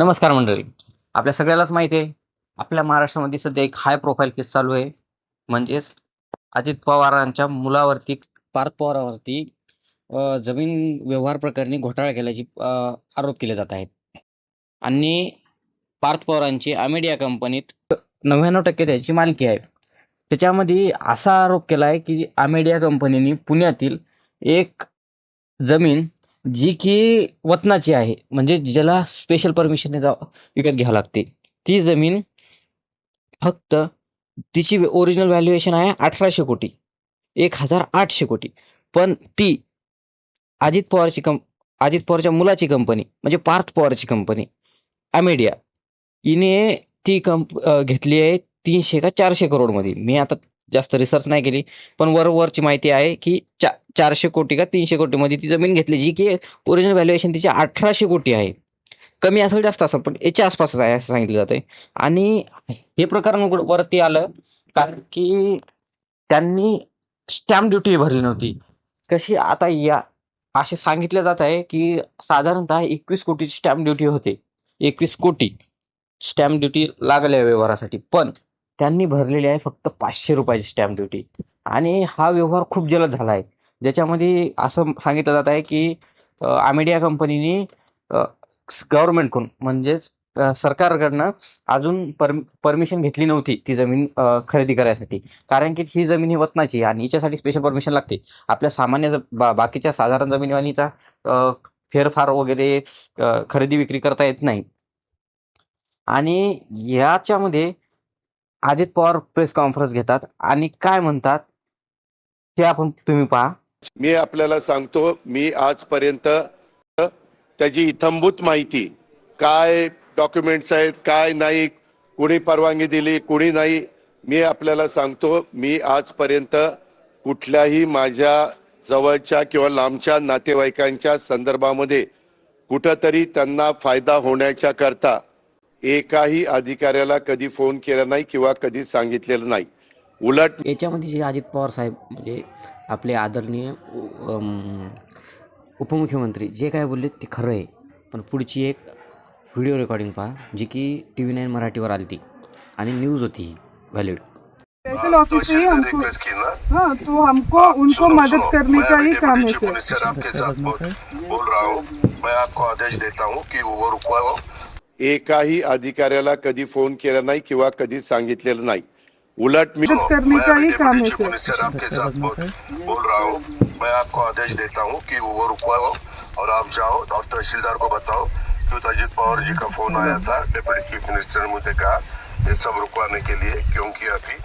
नमस्कार मंडळी. आपल्या सगळ्यालाच माहिती आहे आपल्या महाराष्ट्रामध्ये सध्या एक हाय प्रोफाईल केस चालू आहे. म्हणजेच अजित पवारांच्या मुलावरती पार्थ पवारावरती जमीन व्यवहार प्रकरणी घोटाळा केल्याची आरोप केले जात आहेत. आणि पार्थ पवारांची आमेडिया कंपनीत नव्याण्णव टक्के त्याची मालकी आहे. त्याच्यामध्ये असा आरोप केला आहे की आमेडिया कंपनीने पुण्यातील एक जमीन जी की वतनाची आहे. म्हणजे ज्याला स्पेशल परमिशन जा विकत घ्यावं लागते. ती जमीन फक्त तिची ओरिजिनल व्हॅल्युएशन आहे अठराशे कोटी. एक हजार आठशे कोटी. पण ती अजित पवारची कं अजित पवारच्या मुलाची कंपनी म्हणजे पार्थ पवारची कंपनी अमेडिया हिने ती कंप घेतली आहे तीनशे का चारशे करोडमध्ये. मी आता जास्त रिसर्च नाही केली पण वरवरची माहिती आहे की चा चारशे कोटी का तीनशे कोटीमध्ये ती जमीन घेतली जी की ओरिजिनल व्हॅल्युएशन तिची अठराशे कोटी आहे. कमी असेल जास्त असेल पण याच्या आसपासच आहे असं सांगितलं जातं आणि हे प्रकरण वरती आलं कारण की त्यांनी स्टॅम्प ड्युटी भरली नव्हती. कशी आता या असे सांगितलं जात आहे की साधारणतः एकवीस कोटीची स्टॅम्प ड्युटी होते. एकवीस कोटी स्टॅम्प ड्युटी लागल्या व्यवहारासाठी पण त्यांनी भरलेली आहे फक्त पाचशे रुपयाची स्टॅम्प ड्युटी आणि हा व्यवहार खूप जलद झाला आहे. ज्याच्यामध्ये असं सांगितलं जात आहे की आमेडिया कंपनीने गव्हर्नमेंटकडून म्हणजेच सरकारकडनं अजून परम परमिशन घेतली नव्हती ती जमीन खरेदी करायसाठी. कारण की ही जमीन ही वतनाची आणि हिच्यासाठी स्पेशल परमिशन लागते. आपल्या सामान्य ज- बा बाकीच्या साधारण जमिनीवानीचा फेरफार वगैरे खरेदी विक्री करता येत नाही. आणि याच्यामध्ये अजित पवार प्रेस कॉन्फरन्स घेतात आणि काय म्हणतात ते आपण तुम्ही पहा. मी आपल्याला सांगतो मी आजपर्यंत त्याची इथंभूत माहिती काय डॉक्युमेंट्स आहेत काय नाही कुणी परवानगी दिली कुणी नाही मी आपल्याला सांगतो मी आजपर्यंत कुठल्याही माझ्या जवळच्या किंवा लांबच्या नातेवाईकांच्या संदर्भामध्ये कुठंतरी त्यांना फायदा होण्याच्या करता एकाही अधिकाऱ्याला कधी फोन केला नाही किंवा कधी सांगितलेलं नाही. उलट याच्यामध्ये जे अजित पवार साहेब म्हणजे आपले आदरणीय उपमुख्यमंत्री जे काय बोलले ते खरं आहे. पण पुढची एक व्हिडिओ रेकॉर्डिंग पहा जी की टी व्ही नाईन मराठीवर आली ती आणि न्यूज होती ही व्हॅलिड. स्पेशल ऑफिस ही हमको हाँ तो हमको उनको मदद करने का ही काम है सर आपके साथ बोल, रहा हूँ। मैं आपको आदेश देता हूँ कि एकाही अधिकाऱ्याला कधी फोन केला नाही किंवा कधी सांगितलेलं नाही. उलट मी करने मैं का ही काम है सर। आपके साथ बोल, रहा हूँ। मैं आपको आदेश देता हूँ कि वो रुकवाओ और आप जाओ और तहसीलदार को बताओ कि अजित पवार जी का फ़ोन आया था। डिप्टी चीफ मिनिस्टर ने मुझे कहा ये सब रुकवाने के लिए क्योंकि अभी